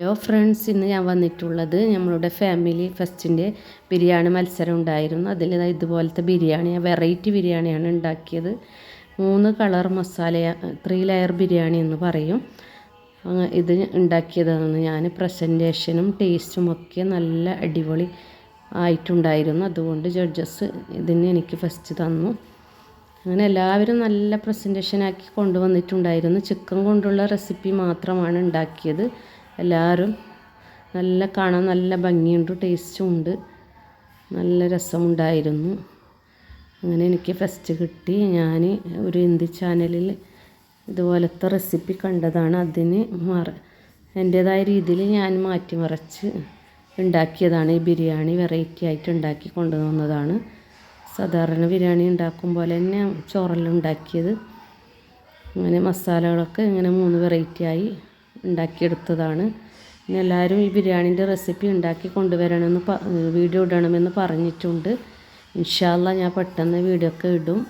Hello friends ഇന്ന് ഞാൻ വന്നിട്ടുള്ളത് നമ്മളുടെ ഫാമിലി ഫസ്റ്റിന്റെ ബിരിയാണി മത്സരം ഉണ്ടായിരുന്നു. അതിൽ ഇതുപോലത്തെ ബിരിയാണി വെറൈറ്റി ബിരിയാണിയാണ് ഉണ്ടാക്കിയത്. മൂന്ന് colour masala three layer biryani എന്ന് പറയും. ഇത് ഉണ്ടാക്കിയതാണ്. ഞാൻ പ്രസന്റേഷനും ടേസ്റ്റും ഒക്കെ നല്ല അടിപൊളി ആയിട്ടുണ്ടായിരുന്നു. അതുകൊണ്ട് ജഡ്ജസ് ഇതിന് എനിക്ക് ഫസ്റ്റ് തന്നു. അങ്ങനെ എല്ലാവരും നല്ല പ്രസന്റേഷനാക്കി കൊണ്ടുവന്നിട്ടുണ്ടായിരുന്നു. ചിക്കൻ കൊണ്ടുള്ള റെസിപ്പി മാത്രമാണ് ഉണ്ടാക്കിയത്. എല്ലാവരും നല്ല കാണാൻ നല്ല ഭംഗിയുണ്ട് ടേസ്റ്റും ഉണ്ട്. നല്ല രസമുണ്ടായിരുന്നു. അങ്ങനെ എനിക്ക് ഫസ്റ്റ് കിട്ടി. ഞാൻ ഒരു ഹിന്ദി ചാനലിൽ ഇതുപോലത്തെ റെസിപ്പി കണ്ടതാണ്. അതിന് മറ എന്റേതായ രീതിയിൽ ഞാൻ മാറ്റിമറിച്ച് ഉണ്ടാക്കിയതാണ്. ഈ ബിരിയാണി വെറൈറ്റി ആയിട്ട് ഉണ്ടാക്കി കൊണ്ടുവന്നതാണ്. സാധാരണ ബിരിയാണി ഉണ്ടാക്കും പോലെ തന്നെ ചോറെല്ലാം ഉണ്ടാക്കിയത്. അങ്ങനെ മസാലകളൊക്കെ ഇങ്ങനെ മൂന്ന് വെറൈറ്റി ആയി. ഉണ്ടാക്കിയെടുത്തതാണ്. പിന്നെ എല്ലാവരും ഈ ബിരിയാണീന്റെ റെസിപ്പി ഉണ്ടാക്കി കൊണ്ടുവരണമെന്ന് വീഡിയോ ഇടണമെന്ന് പറഞ്ഞിട്ടുണ്ട്. ഇൻഷാല്ല ഞാൻ പെട്ടെന്ന് വീഡിയോ ഒക്കെ ഇടും.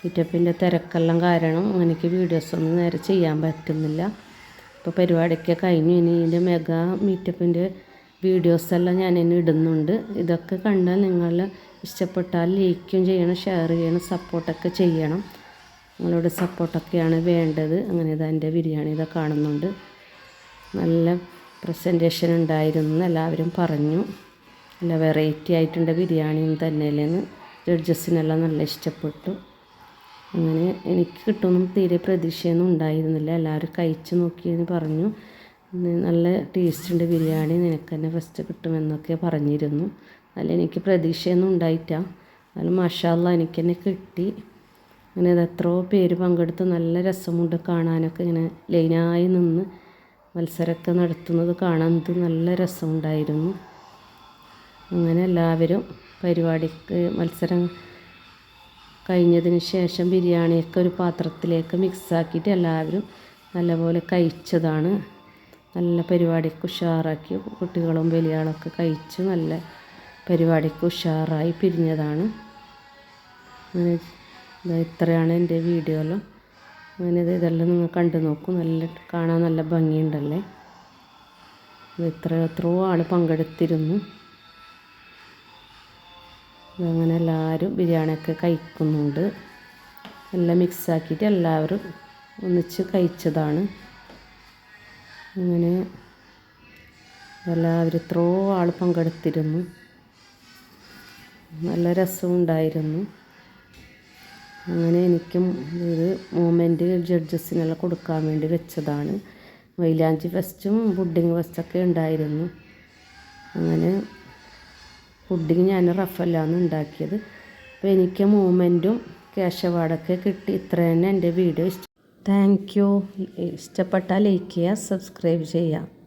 കിറ്റപ്പിന്റെ തിരക്കെല്ലാം കാരണം എനിക്ക് വീഡിയോസൊന്നും നേരെ ചെയ്യാൻ പറ്റുന്നില്ല. ഇപ്പോൾ പരിപാടിയൊക്കെ കഴിഞ്ഞു. ഇനി ഇതിന്റെ മെഗാ മീറ്റപ്പിന്റെ വീഡിയോസെല്ലാം ഞാൻ ഇനി ഇടുന്നുണ്ട്. ഇതൊക്കെ കണ്ടാൽ നിങ്ങൾ ഇഷ്ടപ്പെട്ടാൽ ലൈക്കും ചെയ്യണം ഷെയർ ചെയ്യണം സപ്പോർട്ടൊക്കെ ചെയ്യണം. നിങ്ങളുടെ സപ്പോർട്ടൊക്കെയാണ് വേണ്ടത്. അങ്ങനെ ഇതാ എന്റെ ബിരിയാണി ഇതൊക്കെ കാണുന്നുണ്ട്. നല്ല പ്രസന്റേഷൻ ഉണ്ടായിരുന്നു എല്ലാവരും പറഞ്ഞു. നല്ല വെറൈറ്റി ആയിട്ടുണ്ട് ബിരിയാണിയും തന്നെയല്ലേന്ന് ജഡ്ജസിനെല്ലാം നല്ല ഇഷ്ടപ്പെട്ടു. അങ്ങനെ എനിക്ക് കിട്ടുമെന്നും തീരെ പ്രതീക്ഷയൊന്നും ഉണ്ടായിരുന്നില്ല. എല്ലാവരും കഴിച്ച് നോക്കിയെന്ന് പറഞ്ഞു. നല്ല ടേസ്റ്റ് ഉണ്ട് ബിരിയാണി നിനക്ക് തന്നെ ഫസ്റ്റ് കിട്ടുമെന്നൊക്കെ പറഞ്ഞിരുന്നു. അല്ല എനിക്ക് പ്രതീക്ഷയൊന്നും ഉണ്ടായിട്ട എന്നാലും മഷാല്ല എനിക്ക് തന്നെ കിട്ടി. അങ്ങനെ അത് എത്രയോ പേര് പങ്കെടുത്ത് നല്ല രസമുണ്ട് കാണാനൊക്കെ ഇങ്ങനെ ലൈനായി നിന്ന് മത്സരമൊക്കെ നടത്തുന്നത് കാണാൻ നല്ല രസമുണ്ടായിരുന്നു. അങ്ങനെ എല്ലാവരും പരിപാടിക്ക് മത്സരം കഴിഞ്ഞതിന് ശേഷം ബിരിയാണിയൊക്കെ ഒരു പാത്രത്തിലേക്ക് മിക്സാക്കിയിട്ട് എല്ലാവരും നല്ലപോലെ കഴിച്ചതാണ്. നല്ല പരിപാടിക്ക് ഉഷാറാക്കി കുട്ടികളും വലിയാളൊക്കെ കഴിച്ച് നല്ല പരിപാടിക്ക് ഉഷാറായി പിരിഞ്ഞതാണ്. അങ്ങനെ ഇത്രയാണ് എന്റെ വീഡിയോയിൽ അങ്ങനെ ഇതെല്ലാം നിങ്ങൾ കണ്ടു നോക്കൂ. നല്ല കാണാൻ നല്ല ഭംഗിയുണ്ടല്ലേ? ഇത്ര എത്രയോ ആൾ പങ്കെടുത്തിരുന്നു. അങ്ങനെ എല്ലാവരും ബിരിയാണിയൊക്കെ കഴിക്കുന്നുണ്ട്. എല്ലാം മിക്സാക്കിയിട്ട് എല്ലാവരും ഒന്നിച്ച് കഴിച്ചതാണ്. അങ്ങനെ എല്ലാവരും എത്രയോ ആൾ പങ്കെടുത്തിരുന്നു. നല്ല രസമുണ്ടായിരുന്നു. അങ്ങനെ എനിക്കും ഒരു മൂമെന്റ് ജഡ്ജസിനെല്ലാം കൊടുക്കാൻ വേണ്ടി വെച്ചതാണ്. മൈലാഞ്ചി ഫസ്റ്റും പുഡിങ് ഫസ്റ്റൊക്കെ ഉണ്ടായിരുന്നു. അങ്ങനെ പുഡിങ് ഞാൻ റഫല്ലാണ് ഉണ്ടാക്കിയത്. അപ്പോൾ എനിക്ക് മൂമെന്റും ക്യാഷ് അവാർഡൊക്കെ കിട്ടി. ഇത്ര തന്നെ എന്റെ വീഡിയോ ഇഷ്ടം. താങ്ക് യു ഇഷ്ടപ്പെട്ടാൽ ലൈക്ക് ചെയ്യുക സബ്സ്ക്രൈബ് ചെയ്യുക.